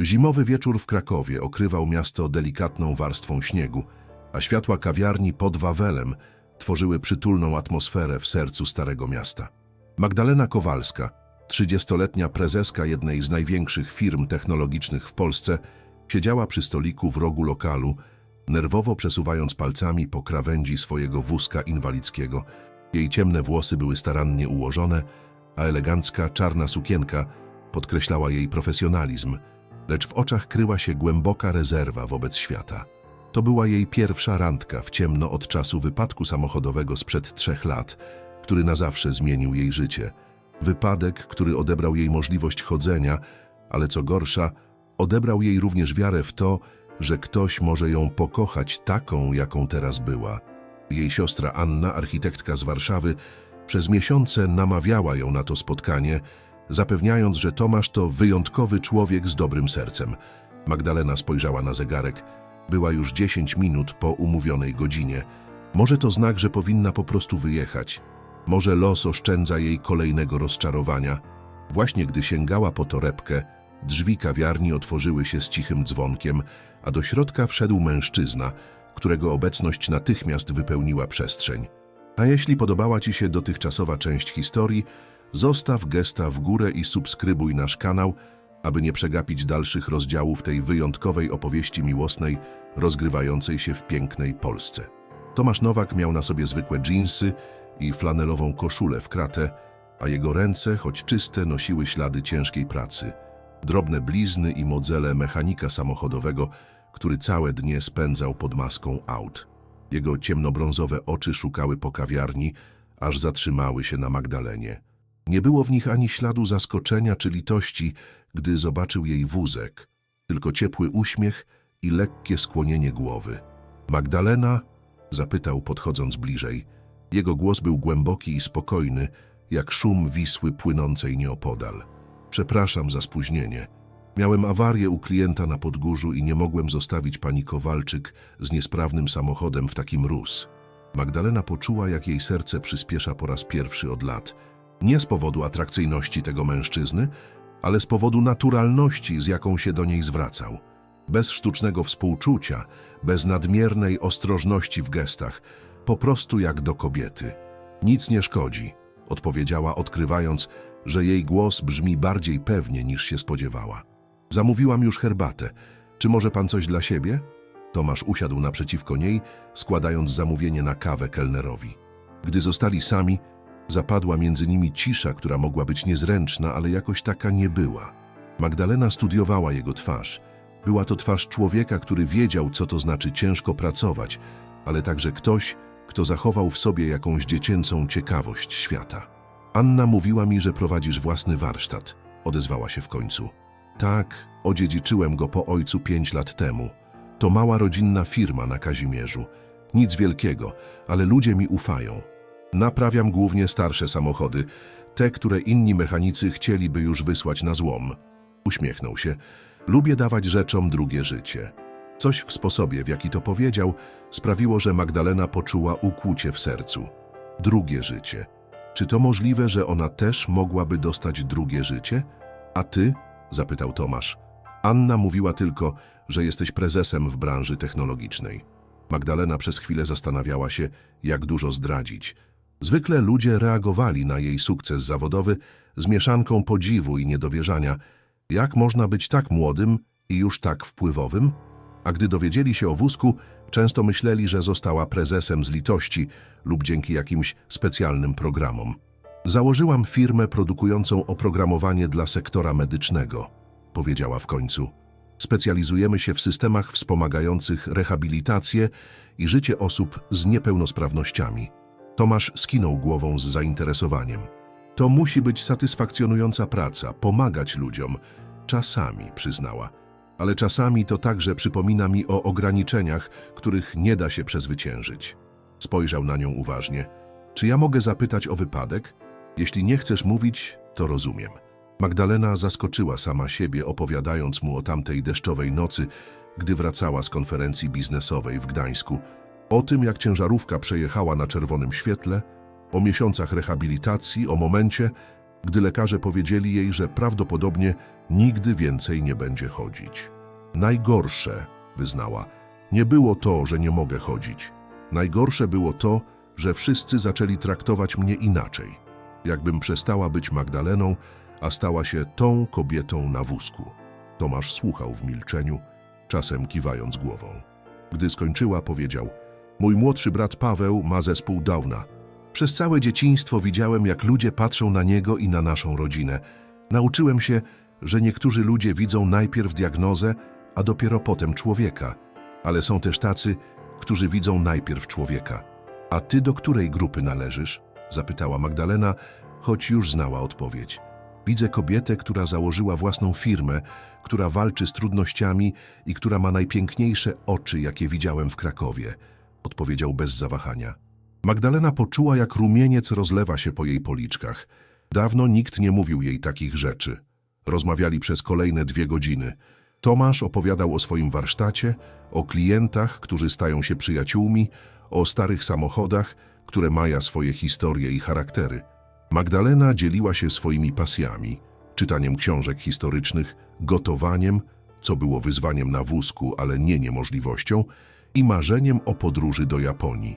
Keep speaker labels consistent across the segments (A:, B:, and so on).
A: Zimowy wieczór w Krakowie okrywał miasto delikatną warstwą śniegu, a światła kawiarni pod Wawelem tworzyły przytulną atmosferę w sercu Starego Miasta. Magdalena Kowalska, trzydziestoletnia prezeska jednej z największych firm technologicznych w Polsce, siedziała przy stoliku w rogu lokalu, nerwowo przesuwając palcami po krawędzi swojego wózka inwalidzkiego. Jej ciemne włosy były starannie ułożone, a elegancka czarna sukienka podkreślała jej profesjonalizm, lecz w oczach kryła się głęboka rezerwa wobec świata. To była jej pierwsza randka w ciemno od czasu wypadku samochodowego sprzed trzech lat, który na zawsze zmienił jej życie. Wypadek, który odebrał jej możliwość chodzenia, ale co gorsza, odebrał jej również wiarę w to, że ktoś może ją pokochać taką, jaką teraz była. Jej siostra Anna, architektka z Warszawy, przez miesiące namawiała ją na to spotkanie, zapewniając, że Tomasz to wyjątkowy człowiek z dobrym sercem. Magdalena spojrzała na zegarek. Była już 10 minut po umówionej godzinie. Może to znak, że powinna po prostu wyjechać. Może los oszczędza jej kolejnego rozczarowania. Właśnie gdy sięgała po torebkę, drzwi kawiarni otworzyły się z cichym dzwonkiem, a do środka wszedł mężczyzna, którego obecność natychmiast wypełniła przestrzeń. A jeśli podobała Ci się dotychczasowa część historii, zostaw gesta w górę i subskrybuj nasz kanał, aby nie przegapić dalszych rozdziałów tej wyjątkowej opowieści miłosnej rozgrywającej się w pięknej Polsce. Tomasz Nowak miał na sobie zwykłe dżinsy i flanelową koszulę w kratę, a jego ręce, choć czyste, nosiły ślady ciężkiej pracy. Drobne blizny i modzele mechanika samochodowego, który całe dnie spędzał pod maską aut. Jego ciemnobrązowe oczy szukały po kawiarni, aż zatrzymały się na Magdalenie. Nie było w nich ani śladu zaskoczenia czy litości, gdy zobaczył jej wózek, tylko ciepły uśmiech i lekkie skłonienie głowy. Magdalena? zapytał, podchodząc bliżej. Jego głos był głęboki i spokojny, jak szum Wisły płynącej nieopodal. Przepraszam za spóźnienie. Miałem awarię u klienta na Podgórzu i nie mogłem zostawić pani Kowalczyk z niesprawnym samochodem w takim rus. Magdalena poczuła, jak jej serce przyspiesza po raz pierwszy od lat. Nie z powodu atrakcyjności tego mężczyzny, ale z powodu naturalności, z jaką się do niej zwracał. Bez sztucznego współczucia, bez nadmiernej ostrożności w gestach, po prostu jak do kobiety. Nic nie szkodzi, odpowiedziała, odkrywając, że jej głos brzmi bardziej pewnie niż się spodziewała. Zamówiłam już herbatę. Czy może pan coś dla siebie? Tomasz usiadł naprzeciwko niej, składając zamówienie na kawę kelnerowi. Gdy zostali sami, zapadła między nimi cisza, która mogła być niezręczna, ale jakoś taka nie była. Magdalena studiowała jego twarz. Była to twarz człowieka, który wiedział, co to znaczy ciężko pracować, ale także ktoś, kto zachował w sobie jakąś dziecięcą ciekawość świata. Anna mówiła mi, że prowadzisz własny warsztat, odezwała się w końcu. Tak, odziedziczyłem go po ojcu pięć lat temu. To mała rodzinna firma na Kazimierzu. Nic wielkiego, ale ludzie mi ufają. Naprawiam głównie starsze samochody, te, które inni mechanicy chcieliby już wysłać na złom. Uśmiechnął się. Lubię dawać rzeczom drugie życie. Coś w sposobie, w jaki to powiedział, sprawiło, że Magdalena poczuła ukłucie w sercu. Drugie życie. Czy to możliwe, że ona też mogłaby dostać drugie życie? A ty? zapytał Tomasz. Anna mówiła tylko, że jesteś prezesem w branży technologicznej. Magdalena przez chwilę zastanawiała się, jak dużo zdradzić. Zwykle ludzie reagowali na jej sukces zawodowy z mieszanką podziwu i niedowierzania. Jak można być tak młodym i już tak wpływowym? A gdy dowiedzieli się o wózku, często myśleli, że została prezesem z litości lub dzięki jakimś specjalnym programom. Założyłam firmę produkującą oprogramowanie dla sektora medycznego, powiedziała w końcu. Specjalizujemy się w systemach wspomagających rehabilitację i życie osób z niepełnosprawnościami. Tomasz skinął głową z zainteresowaniem. To musi być satysfakcjonująca praca, pomagać ludziom. Czasami, przyznała. Ale czasami to także przypomina mi o ograniczeniach, których nie da się przezwyciężyć. Spojrzał na nią uważnie. Czy ja mogę zapytać o wypadek? Jeśli nie chcesz mówić, to rozumiem. Magdalena zaskoczyła sama siebie, opowiadając mu o tamtej deszczowej nocy, gdy wracała z konferencji biznesowej w Gdańsku. O tym, jak ciężarówka przejechała na czerwonym świetle, o miesiącach rehabilitacji, o momencie, gdy lekarze powiedzieli jej, że prawdopodobnie nigdy więcej nie będzie chodzić. Najgorsze, wyznała, nie było to, że nie mogę chodzić. Najgorsze było to, że wszyscy zaczęli traktować mnie inaczej. Jakbym przestała być Magdaleną, a stała się tą kobietą na wózku. Tomasz słuchał w milczeniu, czasem kiwając głową. Gdy skończyła, powiedział: Mój młodszy brat Paweł ma zespół Downa. Przez całe dzieciństwo widziałem, jak ludzie patrzą na niego i na naszą rodzinę. Nauczyłem się, że niektórzy ludzie widzą najpierw diagnozę, a dopiero potem człowieka. Ale są też tacy, którzy widzą najpierw człowieka. A ty do której grupy należysz? Zapytała Magdalena, choć już znała odpowiedź. Widzę kobietę, która założyła własną firmę, która walczy z trudnościami i która ma najpiękniejsze oczy, jakie widziałem w Krakowie, odpowiedział bez zawahania. Magdalena poczuła, jak rumieniec rozlewa się po jej policzkach. Dawno nikt nie mówił jej takich rzeczy. Rozmawiali przez kolejne dwie godziny. Tomasz opowiadał o swoim warsztacie, o klientach, którzy stają się przyjaciółmi, o starych samochodach, które mają swoje historie i charaktery. Magdalena dzieliła się swoimi pasjami, czytaniem książek historycznych, gotowaniem, co było wyzwaniem na wózku, ale nie niemożliwością, i marzeniem o podróży do Japonii.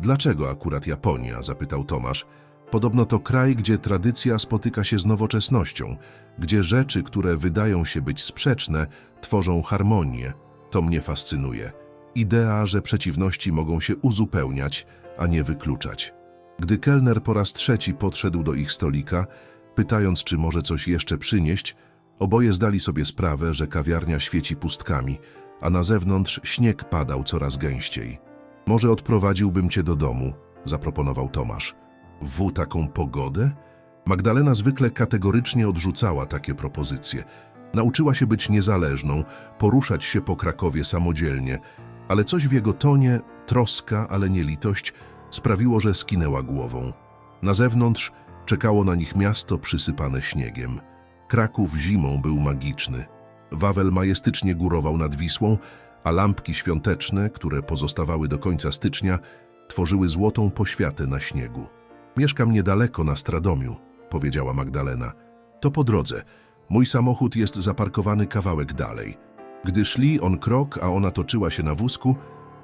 A: Dlaczego akurat Japonia? zapytał Tomasz. Podobno to kraj, gdzie tradycja spotyka się z nowoczesnością, gdzie rzeczy, które wydają się być sprzeczne, tworzą harmonię. To mnie fascynuje. Idea, że przeciwności mogą się uzupełniać, a nie wykluczać. Gdy kelner po raz trzeci podszedł do ich stolika, pytając, czy może coś jeszcze przynieść, oboje zdali sobie sprawę, że kawiarnia świeci pustkami, a na zewnątrz śnieg padał coraz gęściej. Może odprowadziłbym cię do domu, zaproponował Tomasz. W taką pogodę? Magdalena zwykle kategorycznie odrzucała takie propozycje. Nauczyła się być niezależną, poruszać się po Krakowie samodzielnie, ale coś w jego tonie, troska, ale nie litość, sprawiło, że skinęła głową. Na zewnątrz czekało na nich miasto przysypane śniegiem. Kraków zimą był magiczny. Wawel majestycznie górował nad Wisłą, a lampki świąteczne, które pozostawały do końca stycznia, tworzyły złotą poświatę na śniegu. Mieszkam niedaleko na Stradomiu, powiedziała Magdalena. To po drodze. Mój samochód jest zaparkowany kawałek dalej. Gdy szli on krok, a ona toczyła się na wózku,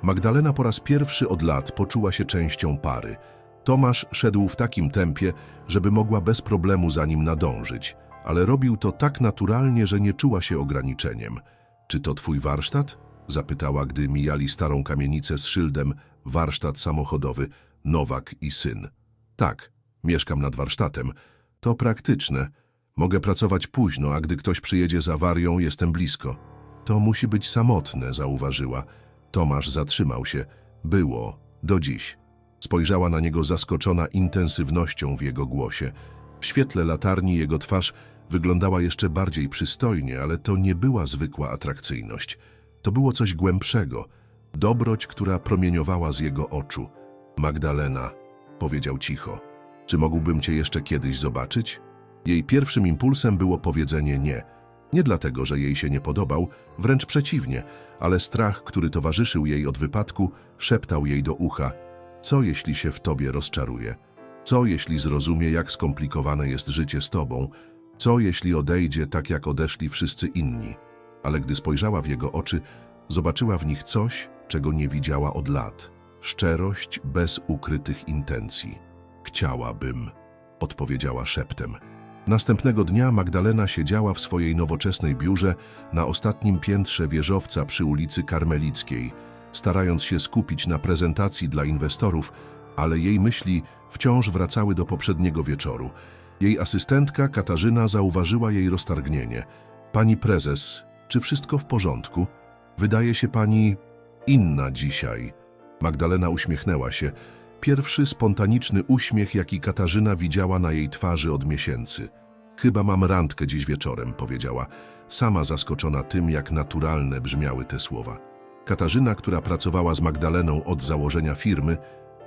A: Magdalena po raz pierwszy od lat poczuła się częścią pary. Tomasz szedł w takim tempie, żeby mogła bez problemu za nim nadążyć, ale robił to tak naturalnie, że nie czuła się ograniczeniem. Czy to twój warsztat? Zapytała, gdy mijali starą kamienicę z szyldem warsztat samochodowy Nowak i syn. Tak, mieszkam nad warsztatem. To praktyczne. Mogę pracować późno, a gdy ktoś przyjedzie z awarią, jestem blisko. To musi być samotne, zauważyła. Tomasz zatrzymał się. Było. Do dziś. Spojrzała na niego zaskoczona intensywnością w jego głosie. W świetle latarni jego twarz wyglądała jeszcze bardziej przystojnie, ale to nie była zwykła atrakcyjność. To było coś głębszego. Dobroć, która promieniowała z jego oczu. Magdalena, powiedział cicho. Czy mógłbym cię jeszcze kiedyś zobaczyć? Jej pierwszym impulsem było powiedzenie nie. Nie dlatego, że jej się nie podobał, wręcz przeciwnie, ale strach, który towarzyszył jej od wypadku, szeptał jej do ucha. Co jeśli się w tobie rozczaruje? Co jeśli zrozumie, jak skomplikowane jest życie z tobą? Co jeśli odejdzie tak, jak odeszli wszyscy inni? Ale gdy spojrzała w jego oczy, zobaczyła w nich coś, czego nie widziała od lat. Szczerość bez ukrytych intencji. Chciałabym, odpowiedziała szeptem. Następnego dnia Magdalena siedziała w swojej nowoczesnej biurze na ostatnim piętrze wieżowca przy ulicy Karmelickiej, starając się skupić na prezentacji dla inwestorów, ale jej myśli wciąż wracały do poprzedniego wieczoru. Jej asystentka Katarzyna zauważyła jej roztargnienie. Pani prezes, czy wszystko w porządku? Wydaje się pani inna dzisiaj. Magdalena uśmiechnęła się. Pierwszy spontaniczny uśmiech, jaki Katarzyna widziała na jej twarzy od miesięcy. Chyba mam randkę dziś wieczorem, powiedziała, sama zaskoczona tym, jak naturalne brzmiały te słowa. Katarzyna, która pracowała z Magdaleną od założenia firmy,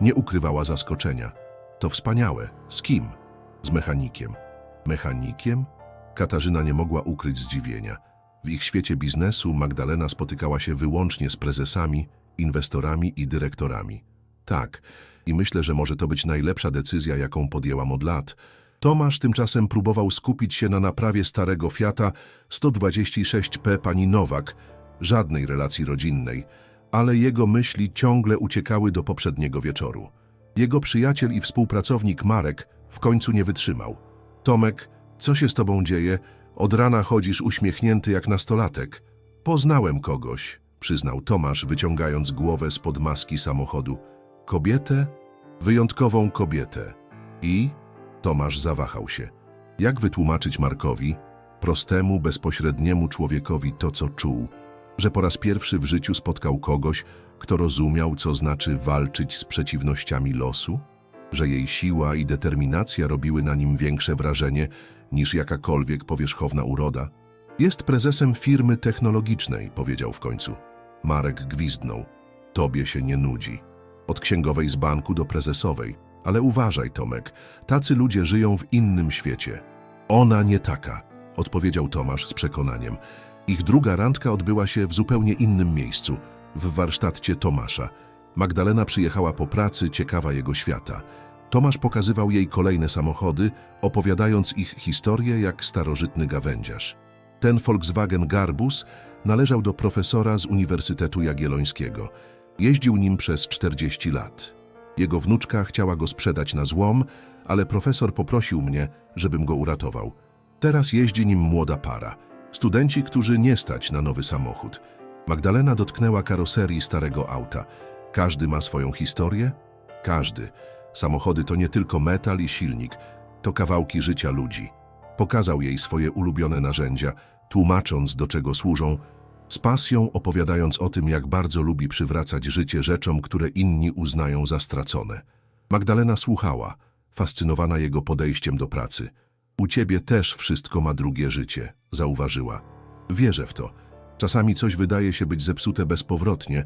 A: nie ukrywała zaskoczenia. To wspaniałe. Z kim? Z mechanikiem. Mechanikiem? Katarzyna nie mogła ukryć zdziwienia. W ich świecie biznesu Magdalena spotykała się wyłącznie z prezesami, inwestorami i dyrektorami. Tak, i myślę, że może to być najlepsza decyzja, jaką podjęłam od lat. Tomasz tymczasem próbował skupić się na naprawie starego Fiata 126P pani Nowak, żadnej relacji rodzinnej, ale jego myśli ciągle uciekały do poprzedniego wieczoru. Jego przyjaciel i współpracownik Marek w końcu nie wytrzymał. Tomek, co się z tobą dzieje? Od rana chodzisz uśmiechnięty jak nastolatek. Poznałem kogoś, przyznał Tomasz, wyciągając głowę spod maski samochodu. Kobietę? Wyjątkową kobietę. I? Tomasz zawahał się. Jak wytłumaczyć Markowi, prostemu, bezpośredniemu człowiekowi to, co czuł? Że po raz pierwszy w życiu spotkał kogoś, kto rozumiał, co znaczy walczyć z przeciwnościami losu? Że jej siła i determinacja robiły na nim większe wrażenie niż jakakolwiek powierzchowna uroda? Jest prezesem firmy technologicznej, powiedział w końcu. Marek gwizdnął. Tobie się nie nudzi. Od księgowej z banku do prezesowej. Ale uważaj, Tomek, tacy ludzie żyją w innym świecie. Ona nie taka, odpowiedział Tomasz z przekonaniem. Ich druga randka odbyła się w zupełnie innym miejscu, w warsztacie Tomasza. Magdalena przyjechała po pracy, ciekawa jego świata. Tomasz pokazywał jej kolejne samochody, opowiadając ich historię jak starożytny gawędziarz. Ten Volkswagen Garbus należał do profesora z Uniwersytetu Jagiellońskiego. Jeździł nim przez 40 lat. Jego wnuczka chciała go sprzedać na złom, ale profesor poprosił mnie, żebym go uratował. Teraz jeździ nim młoda para. Studenci, którzy nie stać na nowy samochód. Magdalena dotknęła karoserii starego auta. Każdy ma swoją historię? Każdy. Samochody to nie tylko metal i silnik, to kawałki życia ludzi. Pokazał jej swoje ulubione narzędzia, tłumacząc do czego służą, z pasją opowiadając o tym, jak bardzo lubi przywracać życie rzeczom, które inni uznają za stracone. Magdalena słuchała, fascynowana jego podejściem do pracy. U ciebie też wszystko ma drugie życie, zauważyła. Wierzę w to. Czasami coś wydaje się być zepsute bezpowrotnie,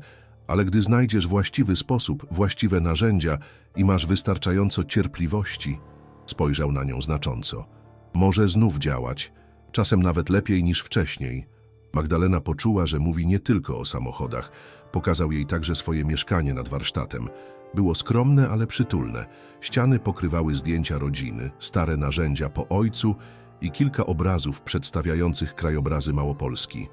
A: ale gdy znajdziesz właściwy sposób, właściwe narzędzia i masz wystarczająco cierpliwości, spojrzał na nią znacząco. Może znów działać, czasem nawet lepiej niż wcześniej. Magdalena poczuła, że mówi nie tylko o samochodach. Pokazał jej także swoje mieszkanie nad warsztatem. Było skromne, ale przytulne. Ściany pokrywały zdjęcia rodziny, stare narzędzia po ojcu i kilka obrazów przedstawiających krajobrazy Małopolski.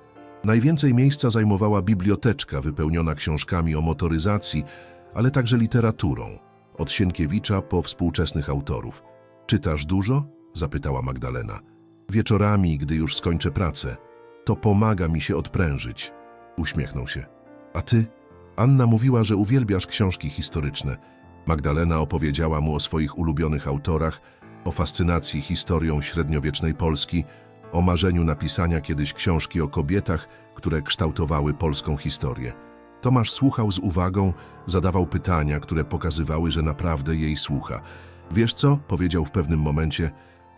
A: Najwięcej miejsca zajmowała biblioteczka wypełniona książkami o motoryzacji, ale także literaturą, od Sienkiewicza po współczesnych autorów. Czytasz dużo? zapytała Magdalena. Wieczorami, gdy już skończę pracę. To pomaga mi się odprężyć. Uśmiechnął się. A ty? Anna mówiła, że uwielbiasz książki historyczne. Magdalena opowiedziała mu o swoich ulubionych autorach, o fascynacji historią średniowiecznej Polski, o marzeniu napisania kiedyś książki o kobietach, które kształtowały polską historię. Tomasz słuchał z uwagą, zadawał pytania, które pokazywały, że naprawdę jej słucha. Wiesz co? powiedział w pewnym momencie.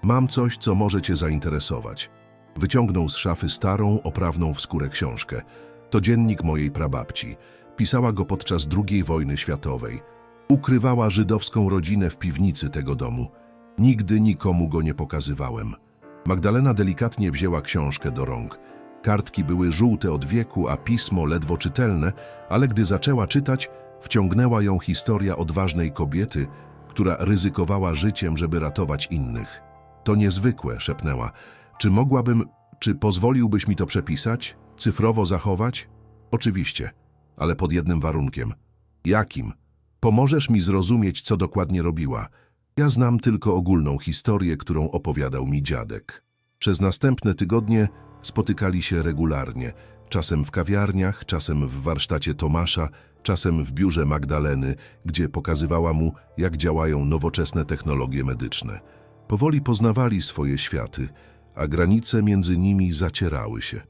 A: Mam coś, co może cię zainteresować. Wyciągnął z szafy starą, oprawną w skórę książkę. To dziennik mojej prababci. Pisała go podczas II wojny światowej. Ukrywała żydowską rodzinę w piwnicy tego domu. Nigdy nikomu go nie pokazywałem. Magdalena delikatnie wzięła książkę do rąk. Kartki były żółte od wieku, a pismo ledwo czytelne, ale gdy zaczęła czytać, wciągnęła ją historia odważnej kobiety, która ryzykowała życiem, żeby ratować innych. To niezwykłe, szepnęła. Czy mogłabym, czy pozwoliłbyś mi to przepisać? Cyfrowo zachować? Oczywiście, ale pod jednym warunkiem. Jakim? Pomożesz mi zrozumieć, co dokładnie robiła. Ja znam tylko ogólną historię, którą opowiadał mi dziadek. Przez następne tygodnie spotykali się regularnie, czasem w kawiarniach, czasem w warsztacie Tomasza, czasem w biurze Magdaleny, gdzie pokazywała mu, jak działają nowoczesne technologie medyczne. Powoli poznawali swoje światy, a granice między nimi zacierały się.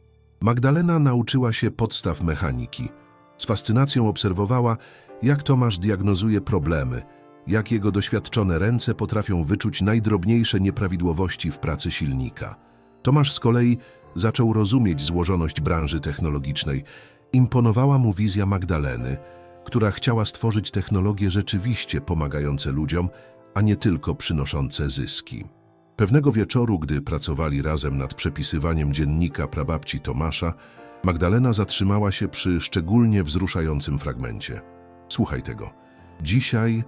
A: Magdalena nauczyła się podstaw mechaniki. Z fascynacją obserwowała, jak Tomasz diagnozuje problemy, jak jego doświadczone ręce potrafią wyczuć najdrobniejsze nieprawidłowości w pracy silnika. Tomasz z kolei zaczął rozumieć złożoność branży technologicznej. Imponowała mu wizja Magdaleny, która chciała stworzyć technologie rzeczywiście pomagające ludziom, a nie tylko przynoszące zyski. Pewnego wieczoru, gdy pracowali razem nad przepisywaniem dziennika prababci Tomasza, Magdalena zatrzymała się przy szczególnie wzruszającym fragmencie. Słuchaj tego. Dzisiaj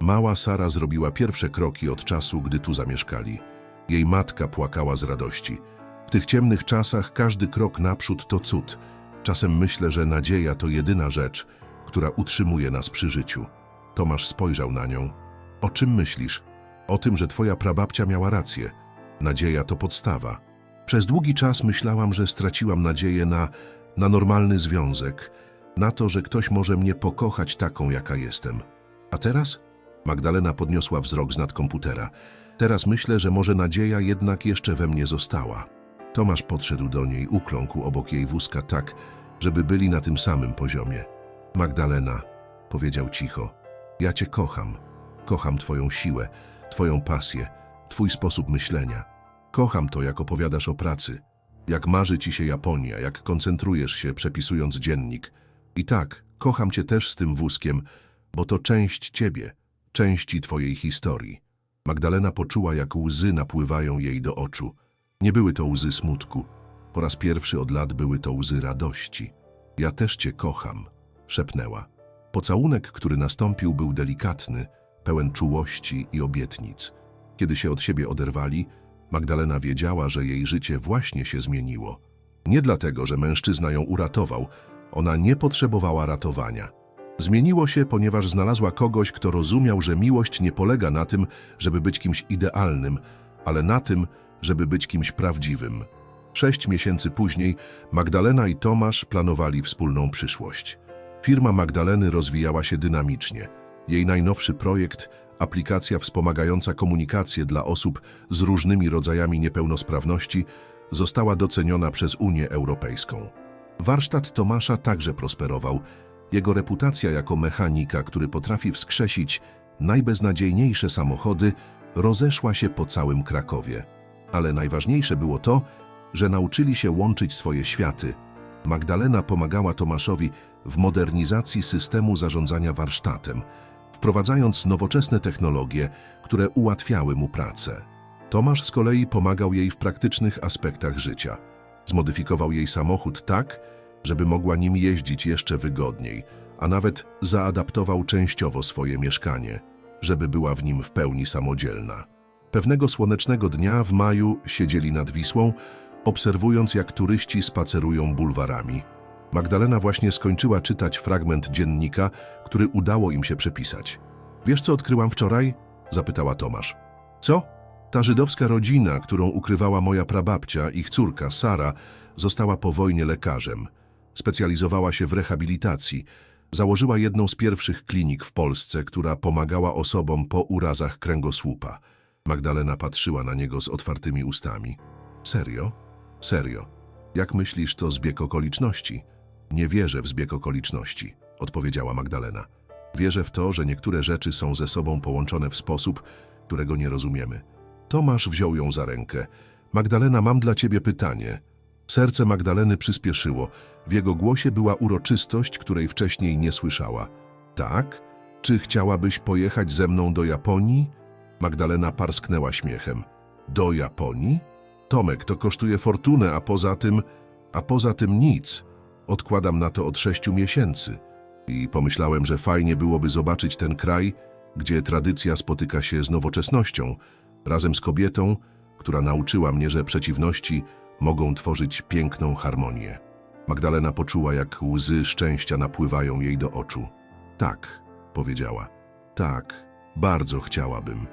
A: Mała Sara zrobiła pierwsze kroki od czasu, gdy tu zamieszkali. Jej matka płakała z radości. W tych ciemnych czasach każdy krok naprzód to cud. Czasem myślę, że nadzieja to jedyna rzecz, która utrzymuje nas przy życiu. Tomasz spojrzał na nią. O czym myślisz? O tym, że twoja prababcia miała rację. Nadzieja to podstawa. Przez długi czas myślałam, że straciłam nadzieję na, na normalny związek, na to, że ktoś może mnie pokochać taką, jaka jestem. A teraz? Magdalena podniosła wzrok z nad komputera. Teraz myślę, że może nadzieja jednak jeszcze we mnie została. Tomasz podszedł do niej, ukląkł obok jej wózka tak, żeby byli na tym samym poziomie. Magdalena, powiedział cicho, ja cię kocham. Kocham twoją siłę, twoją pasję, twój sposób myślenia. Kocham to, jak opowiadasz o pracy, jak marzy ci się Japonia, jak koncentrujesz się, przepisując dziennik. I tak, kocham cię też z tym wózkiem, bo to część ciebie, części twojej historii. Magdalena poczuła, jak łzy napływają jej do oczu. Nie były to łzy smutku. Po raz pierwszy od lat były to łzy radości. Ja też cię kocham, szepnęła. Pocałunek, który nastąpił, był delikatny, pełen czułości i obietnic. Kiedy się od siebie oderwali, Magdalena wiedziała, że jej życie właśnie się zmieniło. Nie dlatego, że mężczyzna ją uratował, ona nie potrzebowała ratowania. Zmieniło się, ponieważ znalazła kogoś, kto rozumiał, że miłość nie polega na tym, żeby być kimś idealnym, ale na tym, żeby być kimś prawdziwym. Sześć miesięcy później Magdalena i Tomasz planowali wspólną przyszłość. Firma Magdaleny rozwijała się dynamicznie. Jej najnowszy projekt, aplikacja wspomagająca komunikację dla osób z różnymi rodzajami niepełnosprawności, została doceniona przez Unię Europejską. Warsztat Tomasza także prosperował. Jego reputacja jako mechanika, który potrafi wskrzesić najbeznadziejniejsze samochody, rozeszła się po całym Krakowie. Ale najważniejsze było to, że nauczyli się łączyć swoje światy. Magdalena pomagała Tomaszowi w modernizacji systemu zarządzania warsztatem, wprowadzając nowoczesne technologie, które ułatwiały mu pracę. Tomasz z kolei pomagał jej w praktycznych aspektach życia. Zmodyfikował jej samochód tak, żeby mogła nim jeździć jeszcze wygodniej, a nawet zaadaptował częściowo swoje mieszkanie, żeby była w nim w pełni samodzielna. Pewnego słonecznego dnia w maju siedzieli nad Wisłą, obserwując jak turyści spacerują bulwarami. Magdalena właśnie skończyła czytać fragment dziennika, który udało im się przepisać. Wiesz, co odkryłam wczoraj? zapytała Tomasz. Co? Ta żydowska rodzina, którą ukrywała moja prababcia, ich córka Sara, została po wojnie lekarzem. Specjalizowała się w rehabilitacji. Założyła jedną z pierwszych klinik w Polsce, która pomagała osobom po urazach kręgosłupa. Magdalena patrzyła na niego z otwartymi ustami. Serio? Serio. Jak myślisz, to zbieg okoliczności? Nie wierzę w zbieg okoliczności, odpowiedziała Magdalena. Wierzę w to, że niektóre rzeczy są ze sobą połączone w sposób, którego nie rozumiemy. Tomasz wziął ją za rękę. Magdalena, mam dla ciebie pytanie. Serce Magdaleny przyspieszyło. W jego głosie była uroczystość, której wcześniej nie słyszała. Tak? Czy chciałabyś pojechać ze mną do Japonii? Magdalena parsknęła śmiechem. Do Japonii? Tomek, to kosztuje fortunę, a poza tym... A poza tym nic. Odkładam na to od sześciu miesięcy. I pomyślałem, że fajnie byłoby zobaczyć ten kraj, gdzie tradycja spotyka się z nowoczesnością, razem z kobietą, która nauczyła mnie, że przeciwności mogą tworzyć piękną harmonię. Magdalena poczuła, jak łzy szczęścia napływają jej do oczu. Tak, powiedziała. Tak, bardzo chciałabym.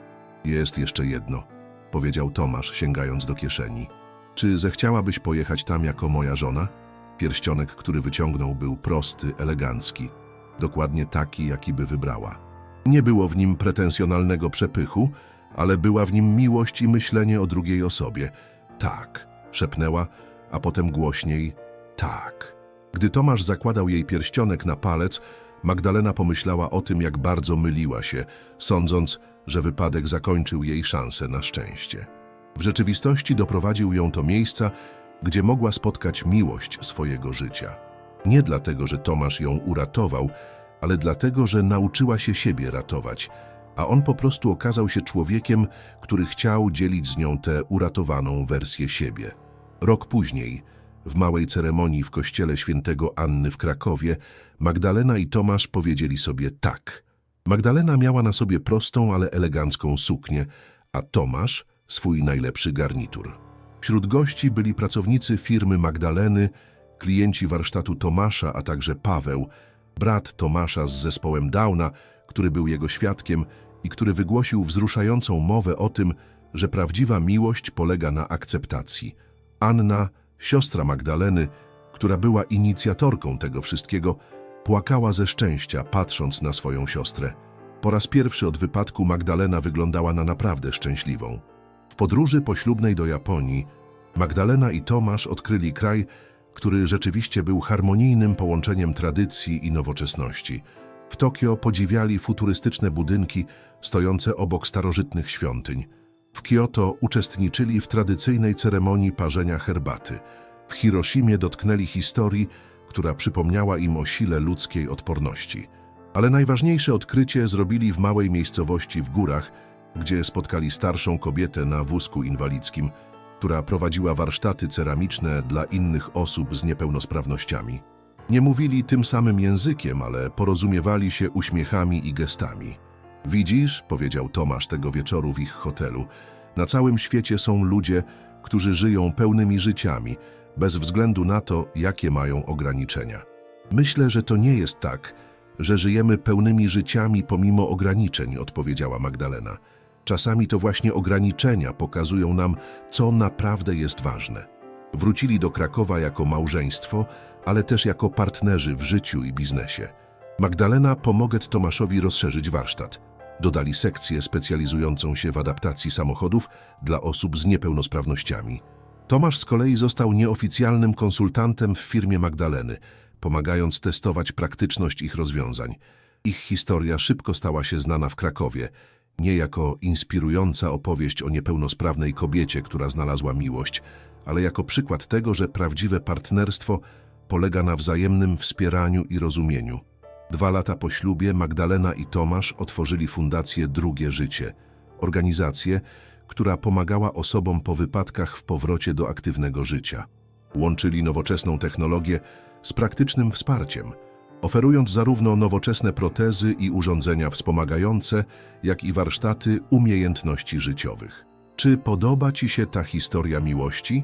A: Jest jeszcze jedno, powiedział Tomasz, sięgając do kieszeni. Czy zechciałabyś pojechać tam jako moja żona? Pierścionek, który wyciągnął, był prosty, elegancki. Dokładnie taki, jaki by wybrała. Nie było w nim pretensjonalnego przepychu, ale była w nim miłość i myślenie o drugiej osobie. Tak, szepnęła, a potem głośniej tak. Gdy Tomasz zakładał jej pierścionek na palec, Magdalena pomyślała o tym, jak bardzo myliła się, sądząc, że wypadek zakończył jej szansę na szczęście. W rzeczywistości doprowadził ją do miejsca, gdzie mogła spotkać miłość swojego życia. Nie dlatego, że Tomasz ją uratował, ale dlatego, że nauczyła się siebie ratować, a on po prostu okazał się człowiekiem, który chciał dzielić z nią tę uratowaną wersję siebie. Rok później, w małej ceremonii w kościele świętego Anny w Krakowie, Magdalena i Tomasz powiedzieli sobie tak. Magdalena miała na sobie prostą, ale elegancką suknię, a Tomasz swój najlepszy garnitur. Wśród gości byli pracownicy firmy Magdaleny, klienci warsztatu Tomasza, a także Paweł, brat Tomasza z zespołem Downa, który był jego świadkiem i który wygłosił wzruszającą mowę o tym, że prawdziwa miłość polega na akceptacji. Anna, siostra Magdaleny, która była inicjatorką tego wszystkiego, płakała ze szczęścia, patrząc na swoją siostrę. Po raz pierwszy od wypadku Magdalena wyglądała na naprawdę szczęśliwą. W podróży poślubnej do Japonii Magdalena i Tomasz odkryli kraj, który rzeczywiście był harmonijnym połączeniem tradycji i nowoczesności. W Tokio podziwiali futurystyczne budynki stojące obok starożytnych świątyń. W Kioto uczestniczyli w tradycyjnej ceremonii parzenia herbaty. W Hiroshimie dotknęli historii, która przypomniała im o sile ludzkiej odporności. Ale najważniejsze odkrycie zrobili w małej miejscowości w górach, gdzie spotkali starszą kobietę na wózku inwalidzkim, która prowadziła warsztaty ceramiczne dla innych osób z niepełnosprawnościami. Nie mówili tym samym językiem, ale porozumiewali się uśmiechami i gestami. Widzisz, powiedział Tomasz tego wieczoru w ich hotelu, na całym świecie są ludzie, którzy żyją pełnymi życiami, bez względu na to, jakie mają ograniczenia. Myślę, że to nie jest tak, że żyjemy pełnymi życiami pomimo ograniczeń, odpowiedziała Magdalena. Czasami to właśnie ograniczenia pokazują nam, co naprawdę jest ważne. Wrócili do Krakowa jako małżeństwo, ale też jako partnerzy w życiu i biznesie. Magdalena pomogę Tomaszowi rozszerzyć warsztat. Dodali sekcję specjalizującą się w adaptacji samochodów dla osób z niepełnosprawnościami. Tomasz z kolei został nieoficjalnym konsultantem w firmie Magdaleny, pomagając testować praktyczność ich rozwiązań. Ich historia szybko stała się znana w Krakowie, nie jako inspirująca opowieść o niepełnosprawnej kobiecie, która znalazła miłość, ale jako przykład tego, że prawdziwe partnerstwo polega na wzajemnym wspieraniu i rozumieniu. Dwa lata po ślubie Magdalena i Tomasz otworzyli fundację Drugie Życie, organizację, która pomagała osobom po wypadkach w powrocie do aktywnego życia. Łączyli nowoczesną technologię z praktycznym wsparciem, oferując zarówno nowoczesne protezy i urządzenia wspomagające, jak i warsztaty umiejętności życiowych. Czy podoba Ci się ta historia miłości?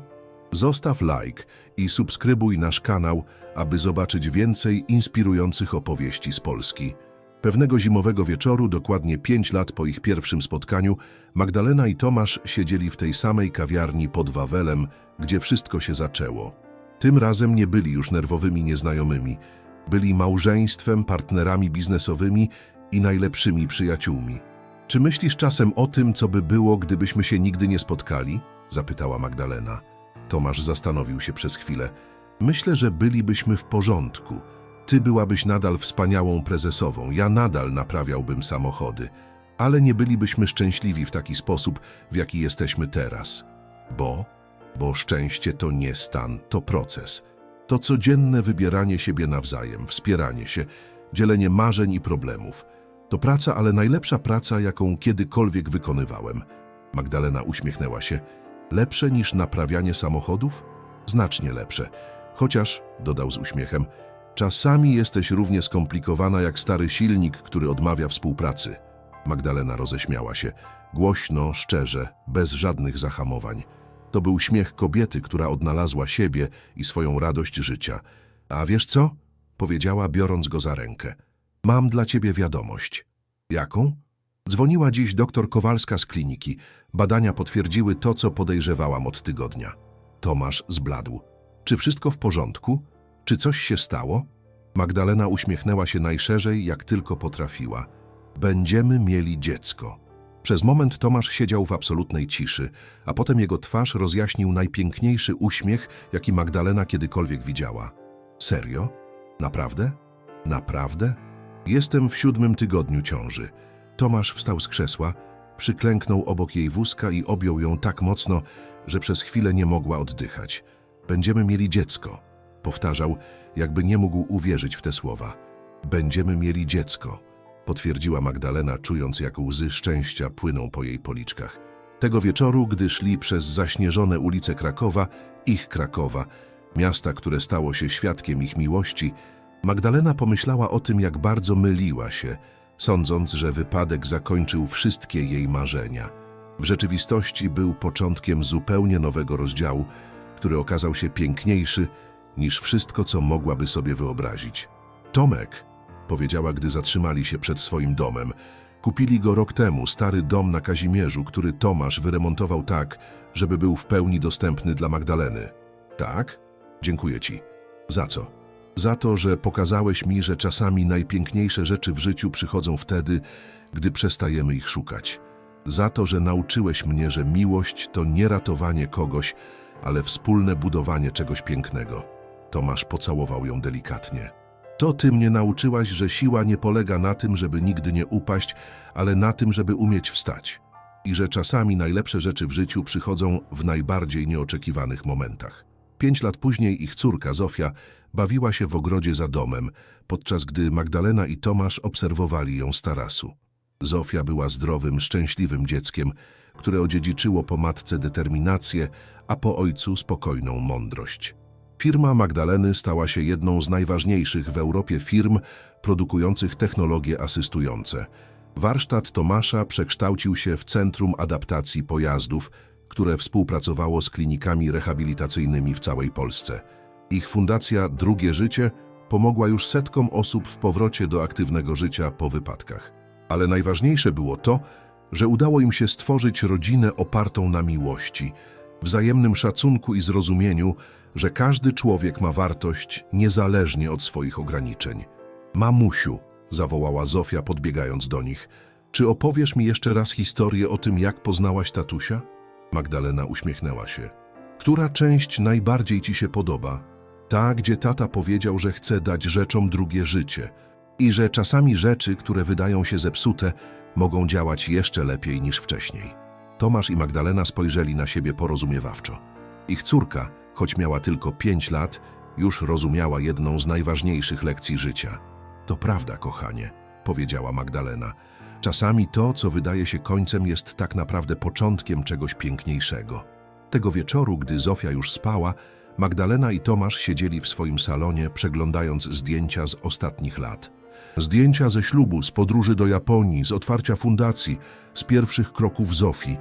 A: Zostaw like i subskrybuj nasz kanał, aby zobaczyć więcej inspirujących opowieści z Polski. Pewnego zimowego wieczoru, dokładnie pięć lat po ich pierwszym spotkaniu, Magdalena i Tomasz siedzieli w tej samej kawiarni pod Wawelem, gdzie wszystko się zaczęło. Tym razem nie byli już nerwowymi nieznajomymi. Byli małżeństwem, partnerami biznesowymi i najlepszymi przyjaciółmi. Czy myślisz czasem o tym, co by było, gdybyśmy się nigdy nie spotkali? Zapytała Magdalena. Tomasz zastanowił się przez chwilę. Myślę, że bylibyśmy w porządku. Ty byłabyś nadal wspaniałą prezesową, ja nadal naprawiałbym samochody, ale nie bylibyśmy szczęśliwi w taki sposób, w jaki jesteśmy teraz. Bo? Bo szczęście to nie stan, to proces. To codzienne wybieranie siebie nawzajem, wspieranie się, dzielenie marzeń i problemów. To praca, ale najlepsza praca, jaką kiedykolwiek wykonywałem. Magdalena uśmiechnęła się. Lepsze niż naprawianie samochodów? Znacznie lepsze. Chociaż, dodał z uśmiechem, czasami jesteś równie skomplikowana jak stary silnik, który odmawia współpracy. Magdalena roześmiała się. Głośno, szczerze, bez żadnych zahamowań. To był śmiech kobiety, która odnalazła siebie i swoją radość życia. A wiesz co? Powiedziała, biorąc go za rękę. Mam dla ciebie wiadomość. Jaką? Dzwoniła dziś doktor Kowalska z kliniki. Badania potwierdziły to, co podejrzewałam od tygodnia. Tomasz zbladł. Czy wszystko w porządku? Czy coś się stało? Magdalena uśmiechnęła się najszerzej, jak tylko potrafiła. Będziemy mieli dziecko. Przez moment Tomasz siedział w absolutnej ciszy, a potem jego twarz rozjaśnił najpiękniejszy uśmiech, jaki Magdalena kiedykolwiek widziała. Serio? Naprawdę? Naprawdę? Jestem w siódmym tygodniu ciąży. Tomasz wstał z krzesła, przyklęknął obok jej wózka i objął ją tak mocno, że przez chwilę nie mogła oddychać. Będziemy mieli dziecko. Powtarzał, jakby nie mógł uwierzyć w te słowa. Będziemy mieli dziecko, potwierdziła Magdalena, czując jak łzy szczęścia płyną po jej policzkach. Tego wieczoru, gdy szli przez zaśnieżone ulice Krakowa, ich Krakowa, miasta, które stało się świadkiem ich miłości, Magdalena pomyślała o tym, jak bardzo myliła się, sądząc, że wypadek zakończył wszystkie jej marzenia. W rzeczywistości był początkiem zupełnie nowego rozdziału, który okazał się piękniejszy niż wszystko, co mogłaby sobie wyobrazić. Tomek, powiedziała, gdy zatrzymali się przed swoim domem. Kupili go rok temu, stary dom na Kazimierzu, który Tomasz wyremontował tak, żeby był w pełni dostępny dla Magdaleny. Tak? Dziękuję ci. Za co? Za to, że pokazałeś mi, że czasami najpiękniejsze rzeczy w życiu przychodzą wtedy, gdy przestajemy ich szukać. Za to, że nauczyłeś mnie, że miłość to nie ratowanie kogoś, ale wspólne budowanie czegoś pięknego. Tomasz pocałował ją delikatnie. To ty mnie nauczyłaś, że siła nie polega na tym, żeby nigdy nie upaść, ale na tym, żeby umieć wstać. I że czasami najlepsze rzeczy w życiu przychodzą w najbardziej nieoczekiwanych momentach. Pięć lat później ich córka, Zofia, bawiła się w ogrodzie za domem, podczas gdy Magdalena i Tomasz obserwowali ją z tarasu. Zofia była zdrowym, szczęśliwym dzieckiem, które odziedziczyło po matce determinację, a po ojcu spokojną mądrość. Firma Magdaleny stała się jedną z najważniejszych w Europie firm produkujących technologie asystujące. Warsztat Tomasza przekształcił się w Centrum Adaptacji Pojazdów, które współpracowało z klinikami rehabilitacyjnymi w całej Polsce. Ich fundacja Drugie Życie pomogła już setkom osób w powrocie do aktywnego życia po wypadkach. Ale najważniejsze było to, że udało im się stworzyć rodzinę opartą na miłości, wzajemnym szacunku i zrozumieniu, że każdy człowiek ma wartość niezależnie od swoich ograniczeń. Mamusiu, zawołała Zofia podbiegając do nich, czy opowiesz mi jeszcze raz historię o tym, jak poznałaś tatusia? Magdalena uśmiechnęła się. Która część najbardziej ci się podoba? Ta, gdzie tata powiedział, że chce dać rzeczom drugie życie i że czasami rzeczy, które wydają się zepsute, mogą działać jeszcze lepiej niż wcześniej. Tomasz i Magdalena spojrzeli na siebie porozumiewawczo. Ich córka, choć miała tylko pięć lat, już rozumiała jedną z najważniejszych lekcji życia. To prawda, kochanie, powiedziała Magdalena. Czasami to, co wydaje się końcem, jest tak naprawdę początkiem czegoś piękniejszego. Tego wieczoru, gdy Zofia już spała, Magdalena i Tomasz siedzieli w swoim salonie, przeglądając zdjęcia z ostatnich lat. Zdjęcia ze ślubu, z podróży do Japonii, z otwarcia fundacji, z pierwszych kroków Zofii.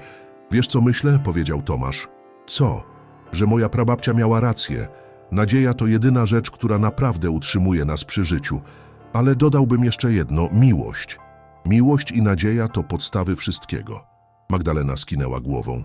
A: Wiesz co myślę? powiedział Tomasz. Co? Że moja prababcia miała rację. Nadzieja to jedyna rzecz, która naprawdę utrzymuje nas przy życiu. Ale dodałbym jeszcze jedno miłość. Miłość i nadzieja to podstawy wszystkiego. Magdalena skinęła głową.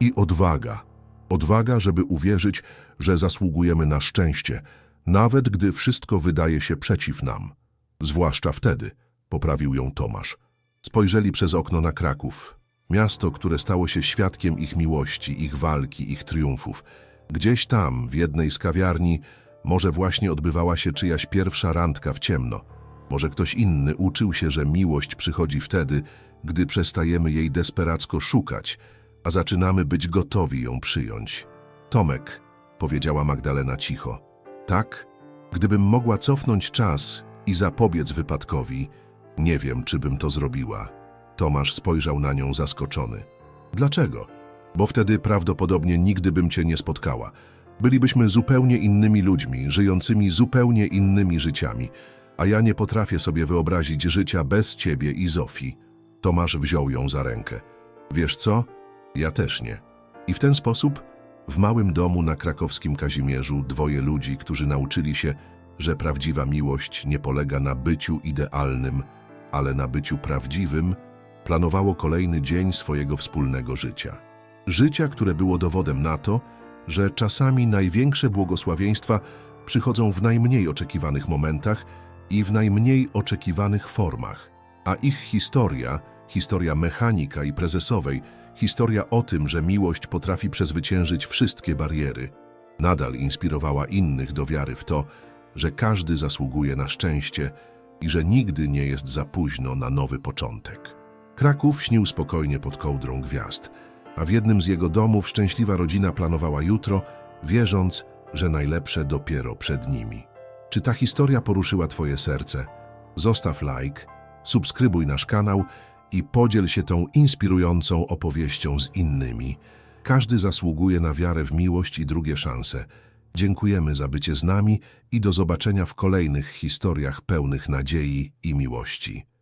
A: I odwaga. Odwaga, żeby uwierzyć, że zasługujemy na szczęście, nawet gdy wszystko wydaje się przeciw nam. Zwłaszcza wtedy, poprawił ją Tomasz. Spojrzeli przez okno na Kraków. Miasto, które stało się świadkiem ich miłości, ich walki, ich triumfów. Gdzieś tam, w jednej z kawiarni, może właśnie odbywała się czyjaś pierwsza randka w ciemno. Może ktoś inny uczył się, że miłość przychodzi wtedy, gdy przestajemy jej desperacko szukać, a zaczynamy być gotowi ją przyjąć. Tomek, powiedziała Magdalena cicho. Tak, gdybym mogła cofnąć czas i zapobiec wypadkowi, nie wiem, czy bym to zrobiła. Tomasz spojrzał na nią zaskoczony. Dlaczego? Bo wtedy prawdopodobnie nigdy bym cię nie spotkała. Bylibyśmy zupełnie innymi ludźmi, żyjącymi zupełnie innymi życiami, a ja nie potrafię sobie wyobrazić życia bez ciebie i Zofii. Tomasz wziął ją za rękę. Wiesz co? Ja też nie. I w ten sposób, w małym domu na krakowskim Kazimierzu, dwoje ludzi, którzy nauczyli się, że prawdziwa miłość nie polega na byciu idealnym, ale na byciu prawdziwym, planowało kolejny dzień swojego wspólnego życia. Życia, które było dowodem na to, że czasami największe błogosławieństwa przychodzą w najmniej oczekiwanych momentach i w najmniej oczekiwanych formach, a ich historia, historia mechanika i prezesowej, historia o tym, że miłość potrafi przezwyciężyć wszystkie bariery, nadal inspirowała innych do wiary w to, że każdy zasługuje na szczęście i że nigdy nie jest za późno na nowy początek. Kraków śnił spokojnie pod kołdrą gwiazd, a w jednym z jego domów szczęśliwa rodzina planowała jutro, wierząc, że najlepsze dopiero przed nimi. Czy ta historia poruszyła Twoje serce? Zostaw like, subskrybuj nasz kanał i podziel się tą inspirującą opowieścią z innymi. Każdy zasługuje na wiarę w miłość i drugie szanse. Dziękujemy za bycie z nami i do zobaczenia w kolejnych historiach pełnych nadziei i miłości.